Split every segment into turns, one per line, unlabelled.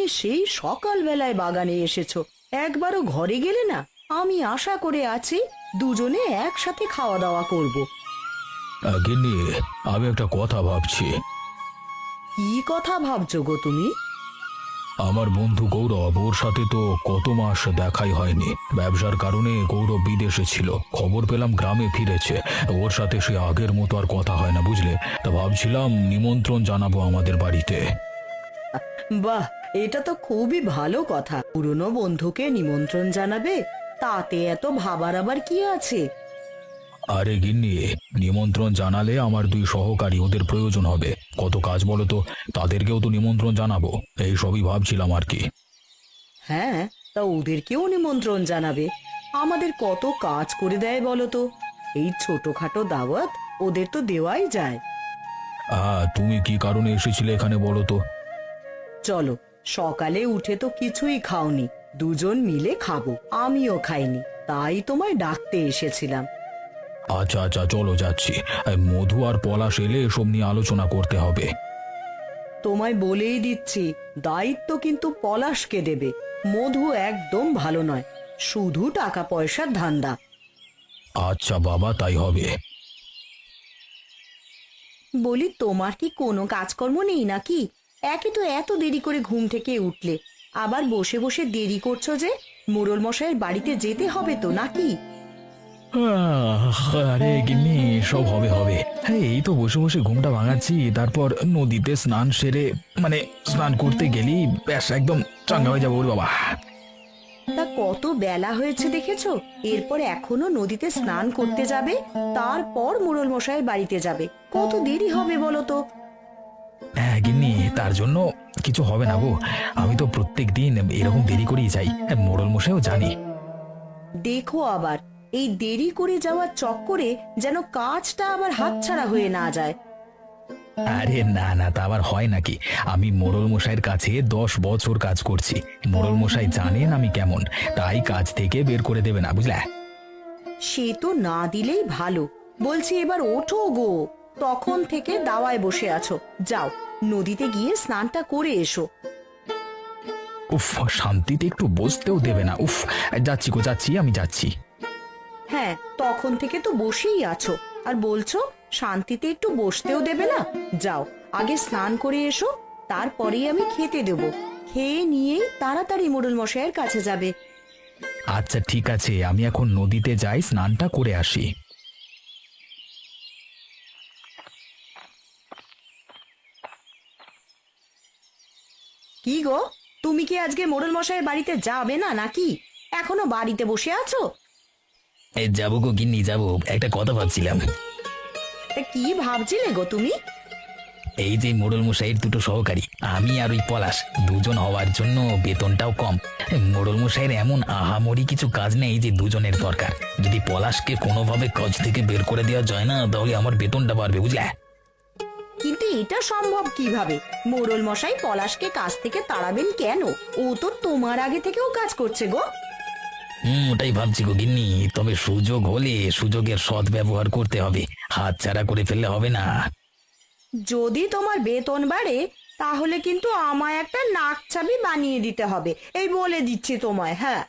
তুমি সেই সকালবেলায় বাগানে এসেছ। একবারও ঘরে গেলে না? আমি আশা করে আছি দুজনে একসাথে খাওয়া দাওয়া করব
গিন্নি আমি একটা কথা ভাবছি।
কি কথা ভাবছ গো তুমি?
আমার বন্ধু গৌরব ওর সাথে তো কত মাস দেখাই হয়নি। ব্যবসার কারণে গৌরব বিদেশে ছিল। খবর পেলাম গ্রামে ফিরেছে। ওর সাথে সে আগের মতো আর কথা হয় না বুঝলে? তা ভাবছিলাম নিমন্ত্রণ জানাব আমাদের বাড়িতে।
বাহ এটা তো খুবই ভালো কথা। পুরনো বন্ধুকে নিমন্ত্রণ জানাবে তাতে এত ভাবার আবার কি আছে?
আরে গিন্নি নিমন্ত্রণ জানালে আমার দুই সহকারী ওদের প্রয়োজন হবে। কত কাজ বলো তো তাদেরকেও তো নিমন্ত্রণ জানাব। এই সবই ভাবছিলাম আর কি।
হ্যাঁ তা ওদেরকেও নিমন্ত্রণ জানাবে। আমাদের কত কাজ করে দেয় বলো তো? এই ছোটখাটো দাওয়াত ওদের তো দেওয়াই যায়।
হ্যাঁ তুমি কি কারণে এসেছিলে এখানে বলো তো?
চলো সকালে উঠে তো কিছুই খাওনি দুজন মিলে খাব আমিও খাইনি তাই তোমায় ডাকতে এসেছিলাম।
আচ্ছা আচ্ছা চলো যাচ্ছি। এই মধু আর পলাশ এলে এসব নিয়ে আলোচনা করতে হবে।
তোমায় বলেই দিচ্ছি দায়িত্ব কিন্তু পলাশকে দেবে মধু একদম ভালো নয় শুধু টাকা পয়সার ধান্দা।
আচ্ছা বাবা তাই হবে।
বলি তোমার কি কোনো কাজকর্ম নেই নাকি? একে তো এত দেরি করে ঘুম থেকে উঠলে। আবার বসে বসে দেরি করছ যে? মোড়ল মশাইয়ের বাড়িতে যেতে হবে তো নাকি?
আহ, আরে গিন্নি সব হবে হবে। হ্যাঁ এই তো বসে বসে ঘুমটা ভাঙাচ্ছি তারপর নদীতে স্নান সেরে মানে স্নান করতে গেলি ব্যাস একদম চাঙ্গা হয়ে যাব ওরে বাবা।
তা কত বেলা হয়েছে দেখেছ? এরপর এখনও নদীতে স্নান করতে যাবে তারপর মোড়ল মশাইয়ের বাড়িতে যাবে। কত দেরি হবে বলো তো?
হ্যাঁ গিন্নি তার জন্য কিছু হবে না গো। আমি তো প্রত্যেক দিন এরকম দেরি করেই যাই। হ্যাঁ, মোড়ল মশাইও জানি।
দেখো আবার এই দেরি করে যাওয়ার চক্করে যেন কাজটা আবার হাতছাড়া হয়ে না যায়।
আরে না না তা আবার হয় নাকি? আমি মোড়ল মশাইয়ের কাছে দশ বছর কাজ করছি। মোড়ল মশাই জানেন আমি কেমন তাই কাজ থেকে বের করে দেবে না বুঝলে?
সে তো না দিলেই ভালো। বলছি এবার ওঠো গো। তখন থেকে দাওয়ায় বসে আছো। যাও নদীতে গিয়ে স্নানটা করে এসো।
উফ শান্তিতে একটু বসতেও দেবে না। উফ যাচ্ছি গো যাচ্ছি আমি যাচ্ছি।
হ্যাঁ তখন থেকে তো বসেই আছো। আর বলছো শান্তিতে একটু বসতেও দেবে না? যাও আগে স্নান করে এসো তারপরেই আমি খেতে দেবো। খেয়ে নিয়েই তাড়াতাড়ি মোড়ল মশাইয়ের কাছে যাবে।
আচ্ছা ঠিক আছে আমি এখন নদীতে যাই স্নানটা করে আসি।
কি গো? তুমি কি আজকে মোড়ল মশাইয়ের বাড়িতে যাবে না নাকি? এখনও বাড়িতে বসে আছো?
এই যাব গো গিন্নি যাব। একটা কথা ভাবছিলাম।
তা কি ভাবছিলে গো তুমি?
এই যে মোড়ল মশাইয়ের দুটো সহকারী আমি আর ওই পলাশ দুজন হওয়ার জন্য বেতনটাও কম। মোড়ল মশাইয়ের এমন আহামরি কিছু কাজ নেই যে দুজনের দরকার। যদি পলাশকে কোনোভাবে কাজ থেকে বের করে দেওয়া যায় না তাহলে আমার বেতনটা বাড়বে বুঝলে?
কিন্তু এটা সম্ভব কীভাবে? মোড়ল মশাই পলাশকে কাজ থেকে তাড়াবেন কেন? ও তো তোমার আগে থেকেও কাজ করছে গো।
হুম ওটাই ভাবছি গো গিন্নি। তবে সুযোগ হলে সুযোগের সৎ ব্যবহার করতে হবে। হাত ছাড়া করে ফেললে হবে না।
যদি তোমার বেতন বাড়ে তাহলে কিন্তু আমায় একটা নাক চাবি বানিয়ে দিতে হবে। এই বলে দিচ্ছি তোমায় হ্যাঁ।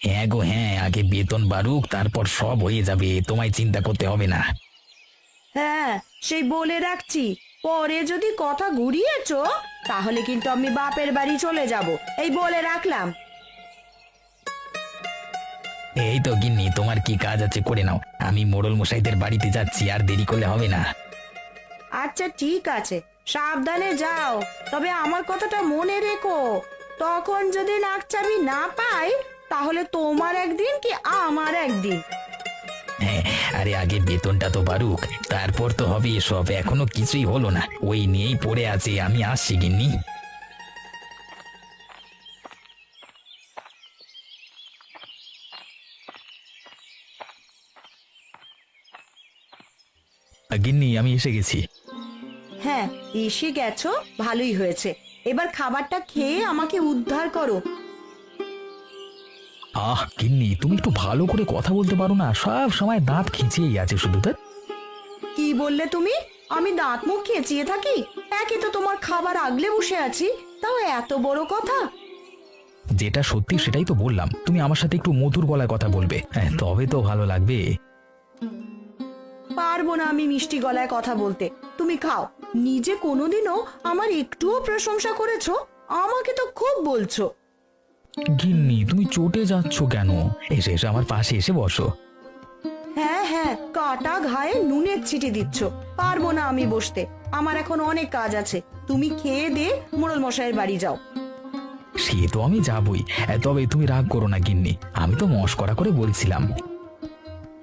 হ্যাঁ গো হ্যাঁ। আগে বেতন বাড়ুক তারপর সব হয়ে যাবে। তোমায় চিন্তা করতে হবে না।
হ্যাঁ সেই বলে রাখছি। পরে যদি কথা ঘুরিয়েছ তাহলে কিন্তু আমি বাপের বাড়ি চলে যাব। এই বলে রাখলাম।
এই তো গিন্নি তোমার কি কাজ আছে করে নাও। আমি মোড়ল মশাইদের বাড়িতে যাচ্ছি আর দেরি করলে হবে না।
আচ্ছা ঠিক আছে। সাবধানে যাও। তবে আমার কথাটা মনে রেখো। তখন যদি নাক চাবি না পাই তাহলে তোমার একদিন কি আমার একদিন?
হ্যাঁ আরে আগে বেতনটা তো বাড়ুক, তারপর তো হবে এসব, এখনও কিছুই হলো না। ওই নিয়েই পড়ে আছে, আমি আসছি গিন্নি। গিন্নি, আমি এসে গেছি।
হ্যাঁ এসে গেছো, ভালোই হয়েছে। এবার খাবারটা খেয়ে আমাকে উদ্ধার করো।
আহ গিন্নি তুমি একটু ভালো করে কথা বলতে পারো না। সব সময় দাঁত খিচিয়েই আছে শুধু তার
কি বললে তুমি? আমি দাঁত মুখ খেঁচিয়ে থাকি? একই তো তোমার খাবার আগলে বসে আছি। তাও এত বড় কথা।
যেটা সত্যি সেটাই তো বললাম। তুমি আমার সাথে একটু মধুর গলায় কথা বলবে। হ্যাঁ, তবে তো ভালো লাগবে।
পারব না আমি মিষ্টি গলায় কথা বলতে। তুমি খাও। নিজে কোনোদিনও আমার একটুও প্রশংসা করেছ। আমাকে তো খুব বলছো।
গিন্নি তুমি চটে যাচ্ছ কেন? এসে এসে আমার পাশে এসে বসো।
হ্যাঁ হ্যাঁ কাটা ঘায়ে নুনের ছিটে দিচ্ছ। পারব না আমি বসতে। আমার এখন অনেক কাজ আছে। তুমি খেয়ে দে মোড়ল মশাইয়ের বাড়ি যাও।
সে তো আমি যাবই। তবে তুমি রাগ করো না গিন্নি। আমি তো মস্করা করে বলছিলাম।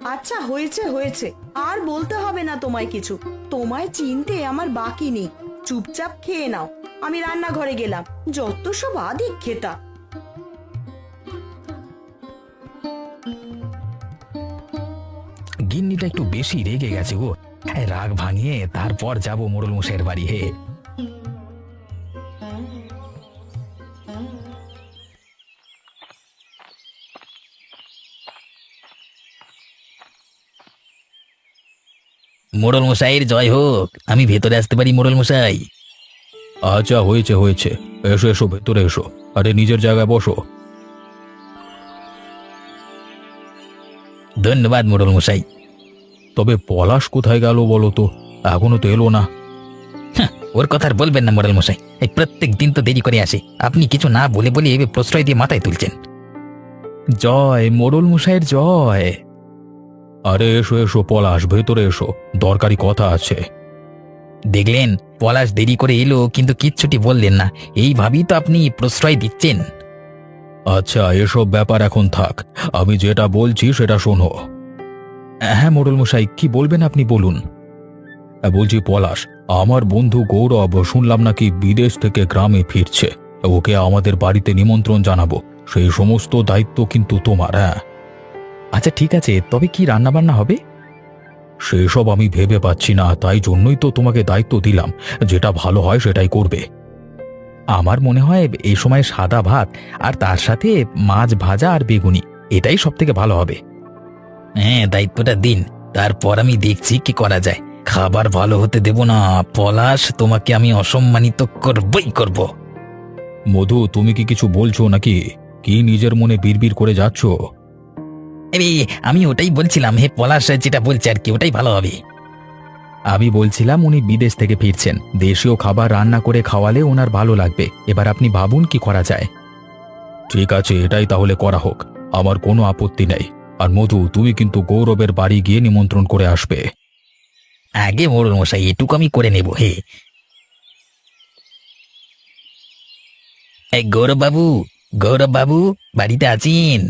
আচ্ছা হয়েছে হয়েছে। আর বলতে হবে না তোমায় কিছু। তোমায় চিনতে আমার বাকি নেই। চুপচাপ খেয়ে নাও। আমি রান্নাঘরে গেলাম। যত সব আদিক খেতা
গিন্নিটা একটু বেশি রেগে গেছে গো। রাগ ভাঙিয়ে তারপর যাব মোড়ল মশাইয়ের বাড়ি হে। মোড়ল মশাইয়ের জয় হোক আমি ভেতরে আসতে পারি মোড়ল মশাই
আচ্ছা হয়েছে হয়েছে। এসো এসো ভেতরে এসো। আরে নিজের জায়গায় বসো।
ধন্যবাদ মোড়ল মশাই
তবে পলাশ কোথায় গেল বলো তো? এখনও তো এলো না।
হ্যাঁ, ওর কথা আর বলবেন না মোড়ল মশাই। এই প্রত্যেক দিন তো দেরি করে আসে। আপনি কিছু না বলে বলে এভাবে প্রশ্রয় দিয়ে মাথায় তুলছেন।
জয় মোড়ল মশাইয়ের জয়। আরে এসো এসো পলাশ ভেতরে এসো। দরকারি কথা আছে।
দেখলেন পলাশ দেরি করে এলো কিন্তু কিচ্ছুটি বললেন না। এইভাবেই তো আপনি প্রশ্রয় দিচ্ছেন।
আচ্ছা এসব ব্যাপার এখন থাক। আমি যেটা বলছি সেটা শোনো। হ্যাঁ মোড়ল মশাই, কি বলবেন আপনি বলুন। বলছি, পলাশ, আমার বন্ধু গৌরব শুনলাম নাকি বিদেশ থেকে গ্রামে ফিরছে। ওকে আমাদের বাড়িতে নিমন্ত্রণ জানাব। সেই সমস্ত দায়িত্ব কিন্তু তোমার হ্যাঁ।
আচ্ছা ঠিক আছে, তবে কি রান্না বান্না হবে?
সেসব আমি ভেবে পাচ্ছি না, তাই জন্যই তো তোমাকে দায়িত্ব দিলাম। যেটা ভালো হয় সেটাই করবে।
আমার মনে হয় এই সময় সাদা ভাত আর তার সাথে মাছ ভাজা আর বেগুনি, এটাই সব থেকে ভালো হবে। হ্যাঁ দায়িত্বটা দিন। তারপর আমি দেখছি কি করা যায়। খাবার ভালো হতে দেব না পলাশ তোমাকে আমি অসম্মানিত করবই করব।
মধু তুমি কি কিছু বলছো নাকি? কি নিজের মনে বিড়বিড় করে যাচ্ছ?
আরে আমি ওটাই বলছিলাম হে পলাশ যেটা বলছে আর কি ওটাই ভালো হবে। আমি বলছিলাম উনি বিদেশ থেকে ফিরছেন। দেশীয় খাবার রান্না করে খাওয়ালে ওনার ভালো লাগবে। এবার আপনি ভাবুন কি করা যায়।
ঠিক আছে এটাই তাহলে করা হোক। আমার কোনো আপত্তি নেই। আর মধু তুমি কিন্তু গৌরবের বাড়ি গিয়ে নিমন্ত্রণ করে আসবে।
আগে মোড়ল মশাই এটুকু আমি করে নেব হে। এই গৌরব বাবু গৌরব বাবু বাড়িতে আছেন?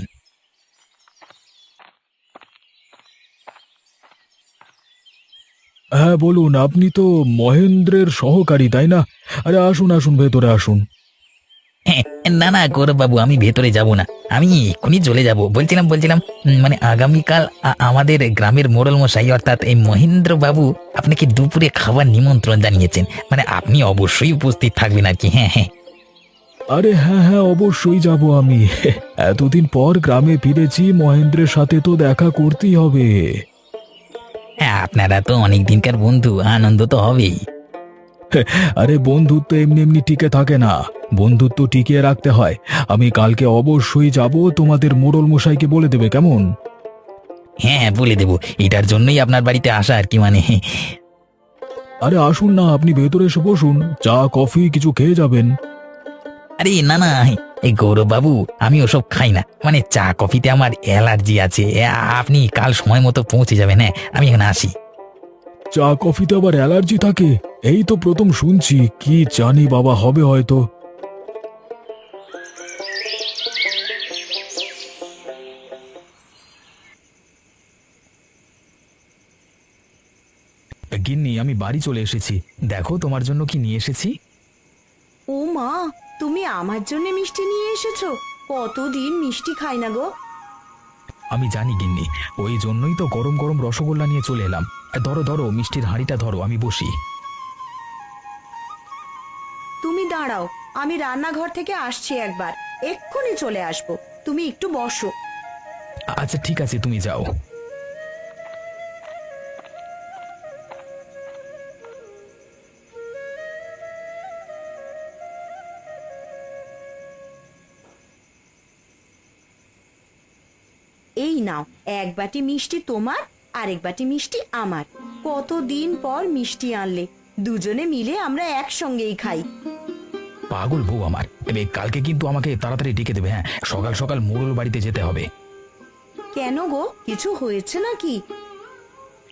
হ্যাঁ বলুন আপনি তো মহেন্দ্রের সহকারী তাই না? আরে আসুন আসুন ভেতরে আসুন।
না না গৌরব বাবু আমি ভেতরে যাব না। আমি এক্ষুনি চলে যাব। বলছিলাম বলছিলাম উম, মানে আগামীকাল আ- আমাদের গ্রামের মোড়ল মশাই অর্থাৎ এই মহেন্দ্র বাবু আপনাকে দুপুরে খাবার নিমন্ত্রণ জানিয়েছেন। মানে আপনি অবশ্যই উপস্থিত থাকবেন আর কি হ্যাঁ হ্যাঁ।
আরে হ্যাঁ হ্যাঁ অবশ্যই যাব আমি। এতদিন পর গ্রামে ফিরেছি মহেন্দ্রের সাথে তো দেখা করতেই হবে।
হ্যাঁ আপনারা তো অনেক দিনকার বন্ধু আনন্দ তো হবেই।
আরে বন্ধুত্ব এমনি এমনি টিকে থাকে না। বন্ধুত্ব টিকিয়ে রাখতে হয়। আমি কালকে অবশ্যই যাব তোমাদের মোড়ল মশাইকে বলে দেবে কেমন?
হ্যাঁ হ্যাঁ বলে দেবো। এটার জন্যই আপনার বাড়িতে আসা আর কি মানে।
আরে আসুন না আপনি ভেতরে এসে বসুন। চা কফি কিছু খেয়ে যাবেন।
আরে না না এই গৌরব বাবু আমি ওসব খাই না। মানে চা কফিতে আমার অ্যালার্জি আছে। এ, আপনি কাল সময় মতো পৌঁছে যাবেন হ্যাঁ আমি এখন আসি।
চা কফিতে আবার অ্যালার্জি থাকে? এই তো প্রথম শুনছি। কি জানি বাবা হবে হয়তো।
গিন্নি, আমি বাড়ি চলে এসেছি। দেখো, তোমার জন্য কি নিয়ে এসেছি?
ও মা, তুমি আমার জন্য মিষ্টি নিয়ে এসেছ? কতদিন মিষ্টি খাই না গো।
আমি জানি গিন্নি। ওই জন্যই তো গরম গরম রসগোল্লা নিয়ে চলে এলাম। ধরো ধরো মিষ্টির হাঁড়িটা ধরো আমি বসি।
তুমি দাঁড়াও আমি রান্নাঘর থেকে আসছি একবার। এক্ষুনি চলে আসব। তুমি একটু বসো।
আচ্ছা ঠিক আছে তুমি যাও।
এই নাও এক বাটি মিষ্টি তোমার আরেক বাটি মিষ্টি আমার। কতদিন পর মিষ্টি আনলে দুজনে মিলে আমরা একসঙ্গেই খাই।
পাগল বউ আমার এবে কালকে কিন্তু আমাকে তাড়াতাড়ি ডেকে দেবে হ্যাঁ? সকাল সকাল মোড়ল বাড়িতে যেতে হবে।
কেন গো কিছু হয়েছে নাকি?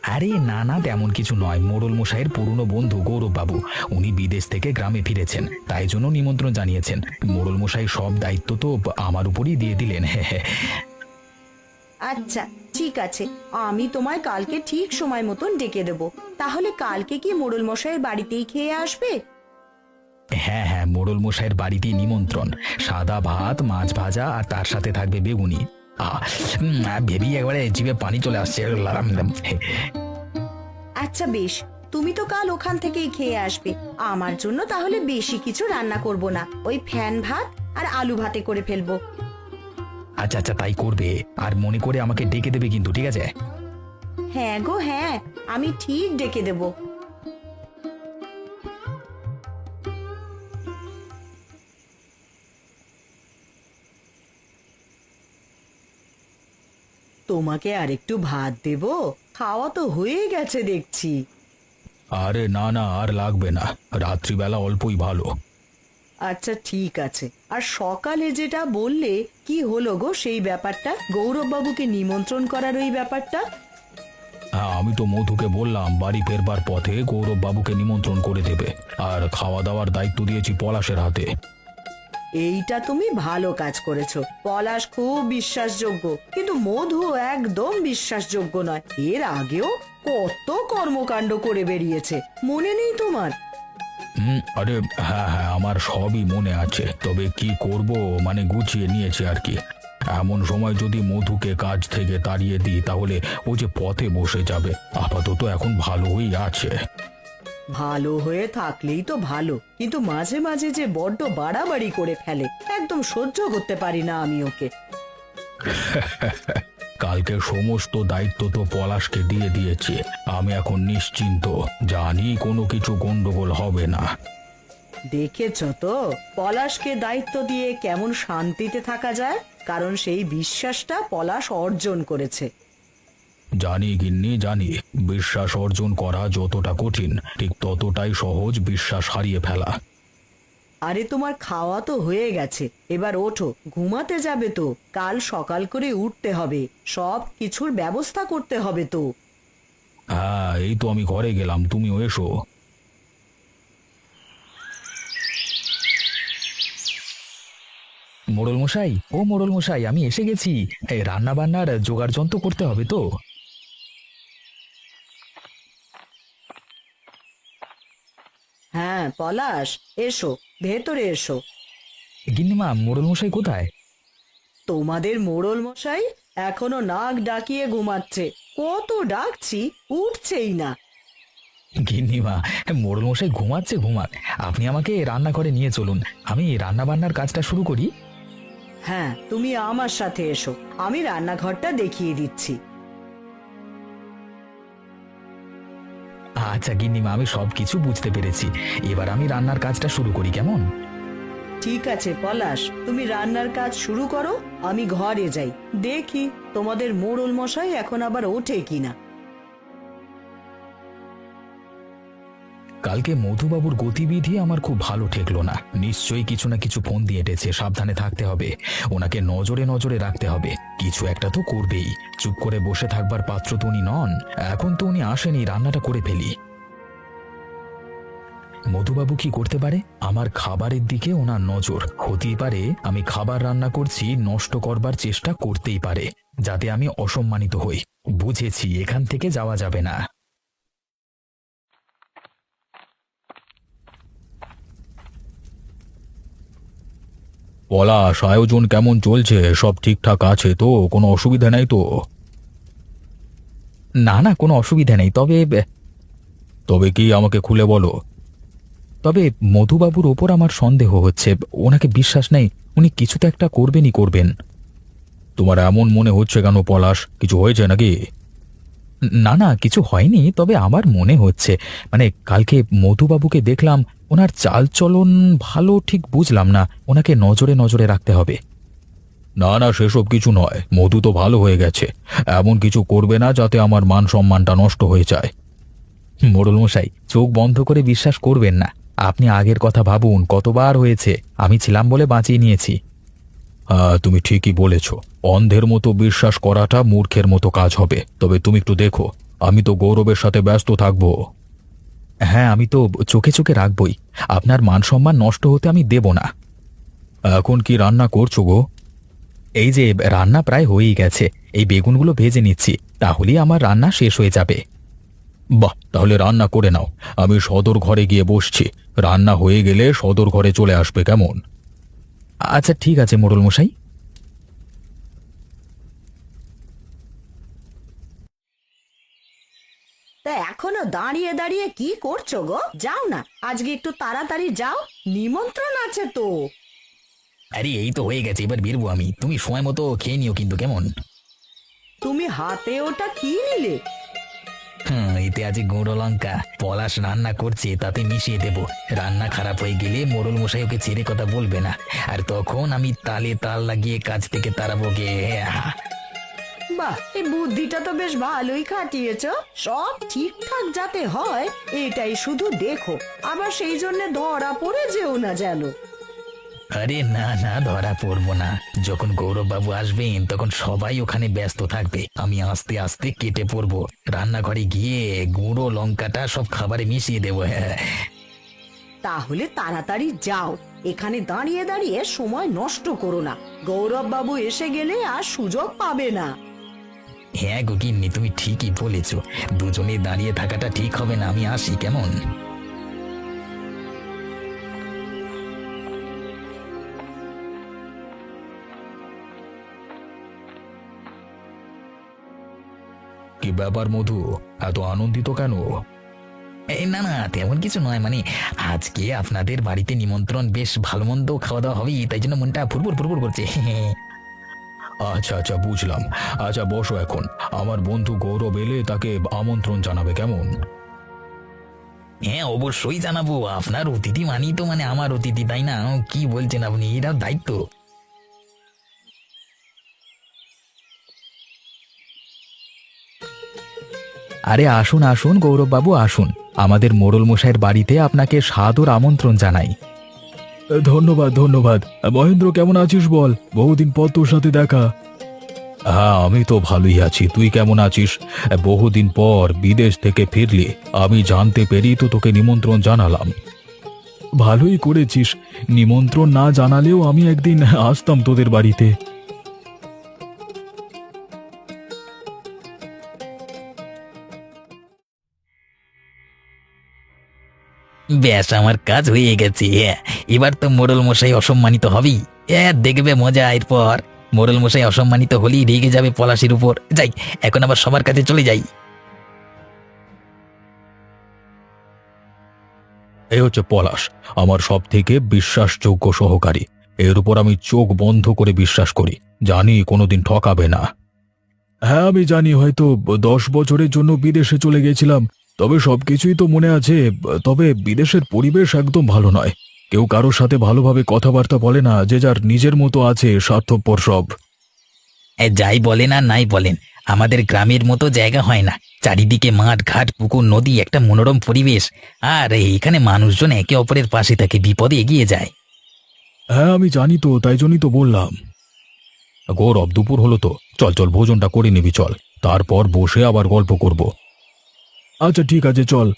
আরে না না তেমন কিছু নয় মোড়ল মশাইয়ের পুরনো বন্ধু গৌরব বাবু উনি বিদেশ থেকে গ্রামে ফিরেছেন তাই জন্য নিমন্ত্রণ জানিয়েছেন। মোড়ল মশাই সব দায়িত্ব তো আমার উপরই দিয়ে দিলেন
আচ্ছা ঠিক আছে। আমি তোমায় কালকে ঠিক সময় মতন ডেকে দেব। তাহলে কালকে কি মোড়ল মশাইয়ের বাড়িতেই খেয়ে আসবে?
হ্যাঁ হ্যাঁ মোড়ল মশাইয়ের বাড়িতে নিমন্ত্রণ। সাদা ভাত মাছ ভাজা আর তার সাথে থাকবে বেগুনি। আহ, উম, ভেবেই একবারে জিভে পানি চলে আসছে। লারাম লাম।
আচ্ছা বেশ। তুমি তো কাল ওখান থেকেই খেয়ে আসবে। আমার জন্য তাহলে বেশি কিছু রান্না করব না। ওই ফ্যান ভাত আর আলু ভাতে করে ফেলব।
আচ্ছা আচ্ছা তাই করবে। আর মনে করে আমাকে ডেকে দেবে কিন্তু ঠিক আছে?
হ্যাঁ গো হ্যাঁ আমি ঠিক ডেকে দেব। তোমাকে আর একটু ভাত দেব? খাওয়া তো হয়ে গেছে দেখছি।
আরে না না আর লাগবে না। রাত্রিবেলা অল্পই ভালো।
আচ্ছা ঠিক আছে। আর সকালে যেটা বললে কি হলো গো সেই ব্যাপারটা? গৌরব বাবুকে নিমন্ত্রণ করার ওই ব্যাপারটা?
হ্যাঁ আমি তো মধুকে বললাম বাড়ি ফেরবার পথে গৌরব বাবুকে নিমন্ত্রণ করে দেবে। আর খাওয়া দাওয়ার দায়িত্ব দিয়েছি পলাশের হাতে।
এইটা তুমি ভালো কাজ করেছ। পলাশ খুব বিশ্বাসযোগ্য কিন্তু মধু একদম বিশ্বাসযোগ্য নয়। এর আগেও কত কর্মকাণ্ড করে বেরিয়েছে। মনে নেই তোমার?
হুম আরে হ্যাঁ হ্যাঁ আমার সবই মনে আছে। তবে কি করব? মানে গুছিয়ে নিয়েছি আর কি। এমন সময় যদি মধুকে কাজ থেকে তাড়িয়ে দিই তাহলে ও যে পথে বসে যাবে। আপাতত এখন ভালোই আছে।
ভালো হয়ে থাকলেই তো ভালো কিন্তু মাঝে মাঝে যে বড্ড বাড়াবাড়ি করে ফেলে একদম সহ্য করতে পারি না আমি ওকে।
কালকে সমস্ত দায়িত্ব তো পলাশকে দিয়ে দিয়েছে। আমি এখন নিশ্চিন্ত জানি কোনো কিছু গন্ডগোল হবে না।
দেখেছ তো পলাশকে দায়িত্ব দিয়ে কেমন শান্তিতে থাকা যায়? কারণ সেই বিশ্বাসটা পলাশ অর্জন করেছে।
জানি গিন্নি জানি। বিশ্বাস অর্জন করা যতটা কঠিন ঠিক ততটাই সহজ বিশ্বাস হারিয়ে ফেলা।
আরে তোমার খাওয়া তো হয়ে গেছে। এবার ওঠো ঘুমাতে যাবে তো। কাল সকাল করে উঠতে হবে। সব কিছুর ব্যবস্থা করতে হবে তো।
হ্যাঁ এই তো আমি ঘরে গেলাম তুমিও এসো।
মোড়ল মশাই ও মোড়ল মশাই আমি এসে গেছি। এই রান্না বান্নার জোগাড় যন্ত্র করতে হবে তো।
হ্যাঁ পলাশ এসো। ভেতরে এসো।
গিন্নিমা মোড়ল মশাই কোথায়?
তোমাদের মোড়ল মশাই এখনও নাক ডাকিয়ে ঘুমাচ্ছে। কত ডাকছি উঠছেই না।
গিন্নিমা মোড়ল মশাই ঘুমাচ্ছে ঘুমাক। আপনি আমাকে রান্নাঘরে নিয়ে চলুন। আমি রান্না বান্নার কাজটা শুরু করি।
হ্যাঁ তুমি আমার সাথে এসো। আমি রান্নাঘরটা দেখিয়ে দিচ্ছি।
আচ্ছা গিন্নিমা আমি সব কিছু বুঝতে পেরেছি। এবার আমি রান্নার কাজটা শুরু করি কেমন?
ঠিক আছে পলাশ। তুমি রান্নার কাজ শুরু করো আমি ঘরে যাই। দেখি তোমাদের মোড়ল মশাই এখন আবার ওঠে কিনা।
কালকে মধুবাবুর গতিবিধি আমার খুব ভালো ঠেকলো না। নিশ্চয়ই কিছু না কিছু ফোন দিয়ে এটেছে সাবধানে থাকতে হবে। ওনাকে নজরে নজরে রাখতে হবে। কিছু একটা তো করবেই। চুপ করে বসে থাকবার পাত্র তো উনি নন। এখন তো উনি আসেনি রান্নাটা করে ফেলি। মধুবাবু কি করতে পারে? আমার খাবারের দিকে ওনার নজর। হতেই পারে, আমি খাবার রান্না করছি, নষ্ট করবার চেষ্টা করতেই পারে, যাতে আমি অসম্মানিত হই। বুঝেছি, এখান থেকে যাওয়া যাবে না।
পলাশ আয়োজন কেমন চলছে? সব ঠিকঠাক আছে তো? কোনো অসুবিধা নেই তো?
না না, কোনো অসুবিধা নেই। তবে
তবে কি আমাকে খুলে বলো?
তবে মধুবাবুর ওপর আমার সন্দেহ হচ্ছে। ওনাকে বিশ্বাস নেই, উনি কিছু তো একটা করবেনই করবেন।
তোমার এমন মনে হচ্ছে কেন পলাশ? কিছু হয়েছে নাকি?
না না কিছু হয়নি তবে আমার মনে হচ্ছে। মানে কালকে মধুবাবুকে দেখলাম ওনার চালচলন ভালো ঠিক বুঝলাম না ওনাকে নজরে নজরে রাখতে হবে। না না সেসব কিছু নয় মধু তো ভালো হয়ে গেছে। এমন কিছু করবে না যাতে আমার মান সম্মানটা নষ্ট হয়ে যায়।
মোড়ল মশাই চোখ বন্ধ করে বিশ্বাস করবেন না। আপনি আগের কথা ভাবুন কতবার হয়েছে আমি ছিলাম বলে বাঁচিয়ে নিয়েছি।
হ্যাঁ তুমি ঠিকই বলেছ। অন্ধের মতো বিশ্বাস করাটা মূর্খের মতো কাজ হবে। তবে তুমি একটু দেখো, আমি তো গৌরবের সাথে ব্যস্ত থাকব।
হ্যাঁ আমি তো চোখে চোখে রাখবই। আপনার মান সম্মান নষ্ট হতে আমি দেব না।
এখন কি রান্না করছ গো?
এই যে, রান্না প্রায় হয়েই গেছে। এই বেগুনগুলো ভেজে নিচ্ছি, তাহলেই আমার রান্না শেষ হয়ে যাবে।
বাহ, তাহলে রান্না করে নাও। আমি সদর ঘরে গিয়ে বসছি। রান্না হয়ে গেলে সদর ঘরে চলে আসবে কেমন?
আচ্ছা ঠিক আছে মোড়ল মশাই
তা এখনও দাঁড়িয়ে দাঁড়িয়ে কি করছ গো? যাও না আজকে একটু তাড়াতাড়ি যাও নিমন্ত্রণ আছে তো।
আরে এই তো হয়ে গেছে এবার বেরবো আমি। তুমি সময় মতো খেয়ে নিও কিন্তু কেমন?
তুমি হাতে ওটা কি নিলে?
হুম এতে আছে গুঁড়ো লঙ্কা। পলাশ রান্না করছে তাতে মিশিয়ে দেব। রান্না খারাপ হয়ে গেলে মোড়ল মশাই ওকে ছেড়ে কথা বলবে না। আর তখন আমি তালে তাল লাগিয়ে কাজ থেকে তাড়াবো গে
বাহ এই বুদ্ধিটা তো বেশ ভালোই খাটিয়েছ সব ঠিকঠাক যাতে হয় এটাই শুধু দেখো। আবার সেই জন্য ধরা পড়ে যেও না যেন।
আরে না না ধরা পড়ব না। যখন গৌরব বাবু আসবেন তখন সবাই ওখানে ব্যস্ত থাকবে। আমি আস্তে আস্তে কেটে পড়ব। রান্নাঘরে গিয়ে গুঁড়ো লঙ্কাটা সব খাবারে মিশিয়ে দেবো হ্যাঁ।
তাহলে তাড়াতাড়ি যাও। এখানে দাঁড়িয়ে দাঁড়িয়ে সময় নষ্ট করো না। গৌরব বাবু এসে গেলে আর সুযোগ পাবে না।
হ্যাঁ গিন্নি তুমি ঠিকই বলেছ। দুজনে দাঁড়িয়ে থাকাটা ঠিক হবে না আমি আসি কেমন?
কি ব্যাপার মধু? এত আনন্দিত কেন?
এই না না তেমন কিছু নয় মানে আজকে আপনাদের বাড়িতে নিমন্ত্রণ বেশ ভালো মন্দ খাওয়া দাওয়া হবে তাই জন্য মনটা ফুরফুর ফুরফুর করছে।
আচ্ছা আচ্ছা বুঝলাম। আচ্ছা বসো এখন। আমার বন্ধু গৌরব এলে তাকে আমন্ত্রণ জানাবে কেমন?
হ্যাঁ অবশ্যই জানাব। আপনার অতিথি মানি তো মানে আমার অতিথি তাই না? কি বলছেন আপনি? এটা দায়িত্ব। আরে আসুন আসুন গৌরববাবু আসুন। আমাদের মোড়ল মশাইয়ের বাড়িতে আপনাকে সাদর আমন্ত্রণ জানাই।
ধন্যবাদ ধন্যবাদ। মহেন্দ্র কেমন আছিস বল? বহুদিন পর তোর সাথে দেখা। হ্যাঁ আমি তো ভালোই আছি। তুই কেমন আছিস? বহুদিন পর বিদেশ থেকে ফিরলি। আমি জানতে পেরি তো তোকে নিমন্ত্রণ জানালাম। ভালোই করেছিস। নিমন্ত্রণ না জানালেও আমি একদিন আসতাম তোদের বাড়িতে।
ব্যাস আমার কাজ হয়ে গেছে। এবার তো মোড়ল মশাই অসম্মানিত হবেই। এ দেখবে মজা এরপর। মোড়ল মশাই অসম্মানিত হলেই রেগে যাবে পলাশির উপর। যাই এখন আবার সবার কাছে চলে যাই।
এই হচ্ছে পলাশ আমার সব থেকে বিশ্বাসযোগ্য সহকারী। এর উপর আমি চোখ বন্ধ করে বিশ্বাস করি। জানি কোনোদিন ঠকাবে না। হ্যাঁ আমি জানি হয়তো দশ বছরের জন্য বিদেশে চলে গেছিলাম। তবে সবকিছুই তো মনে আছে তবে বিদেশের পরিবেশ একদম ভালো নয়। কেউ কারোর সাথে ভালোভাবে কথাবার্তা বলে না যে যার নিজের মতো আছে স্বার্থপর সব।
এ, যাই বলেন আর নাই বলেন আমাদের গ্রামের মতো জায়গা হয় না। চারিদিকে মাঠ ঘাট পুকুর নদী একটা মনোরম পরিবেশ। আর এখানে মানুষজন একে অপরের পাশে থাকে বিপদে এগিয়ে যায়।
হ্যাঁ আমি জানি তো তাই জন্যই তো বললাম। গৌরব দুপুর হলো তো। চল চল ভোজনটা করে নিবি চল। তারপর বসে আবার গল্প করব। আচ্ছা ঠিক আছে চল।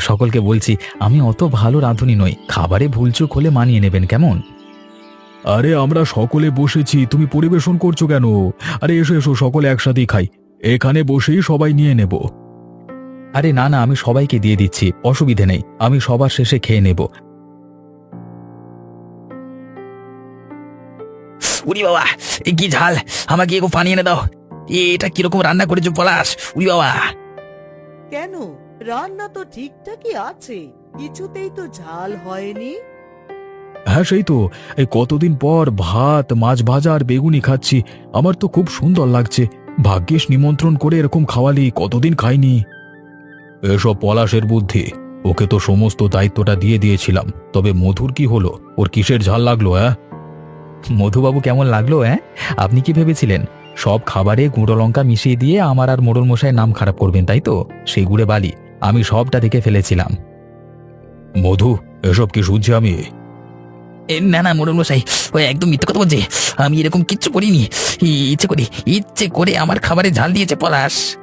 সকলকে বলছি আমি অত ভালো রাঁধুনি নই। খাবারে ভুলচুক হলে মানিয়ে নেবেন কেমন?
আরে আমরা সকলে বসেছি তুমি পরিবেশন করছ কেন? আরে এসো এসো সকলে একসাথেই খাই। এখানে বসেই সবাই নিয়ে নেব।
আরে না না আমি সবাইকে দিয়ে দিচ্ছি অসুবিধে নেই। আমি সবার শেষে খেয়ে নেব। উরি বাবা এ কি ঝাল? আমাকে একটু পানি এনে দাও। এটা কীরকম রান্না করেছ পলাশ? উরি বাবা।
কেন? রান্না তো ঠিকঠাকই আছে। কিছুতেই তো ঝাল হয়নি।
হ্যাঁ সেই তো। এই কতদিন পর ভাত মাছ ভাজা আর বেগুনি খাচ্ছি। আমার তো খুব সুন্দর লাগছে। ভাগ্যিস নিমন্ত্রণ করে এরকম খাওয়ালি কতদিন খাইনি? এসব পলাশের বুদ্ধি। ওকে তো সমস্ত দায়িত্বটা দিয়ে দিয়েছিলাম। তবে মধুর কি হলো? ওর কিসের ঝাল লাগল হ্যাঁ
মধুবাবু কেমন লাগল হ্যাঁ আপনি কি ভেবেছিলেন? সব খাবারে গুঁড়ো লঙ্কা মিশিয়ে দিয়ে আমার আর মোড়ল মশাইয়ের নাম খারাপ করবেন তাই তো? সেই গুড়ে বালি আমি সবটা দেখে ফেলেছিলাম।
মধু এসব কি শুনছি আমি?
এ, না না মোড়ল মশাই ওই একদম মিথ্যে কথা বলছে। আমি এরকম কিচ্ছু করিনি। ই- ইচ্ছে করে ইচ্ছে করে আমার খাবারে ঝাল দিয়েছে পলাশ।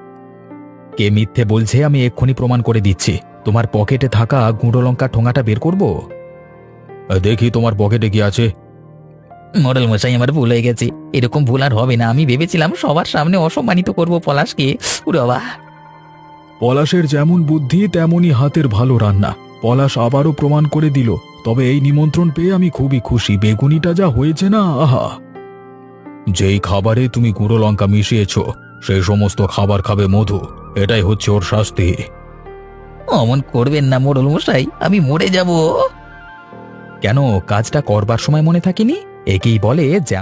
কে মিথ্যে বলছে আমি এক্ষুনি প্রমাণ করে দিচ্ছি। তোমার পকেটে থাকা গুঁড়ো লঙ্কা ঠোঙাটা বের করব?
দেখি তোমার পকেটে কি আছে।
মোড়ল মশাই আমার ভুল হয়ে গেছে। এরকম ভুল আর হবে না। আমি ভেবেছিলাম সবার সামনে অসম্মানিত করব পলাশকে। উরে বাবা
পলাশের যেমন বুদ্ধি তেমনই হাতের ভালো রান্না। পলাশ আবারও প্রমাণ করে দিল। তবে এই নিমন্ত্রণ পেয়ে আমি খুবই খুশি। বেগুনিটা যা হয়েছে না আহা। যেই খাবারে তুমি গুঁড়ো লঙ্কা মিশিয়েছ সেই সমস্ত খাবার খাবে মধু। এটাই হচ্ছে ওর শাস্তি।
অমন করবেন না মোড়ল মশাই আমি মরে যাব। কেন? কাজটা করবার সময় মনে থাকেনি? একেই বলে যে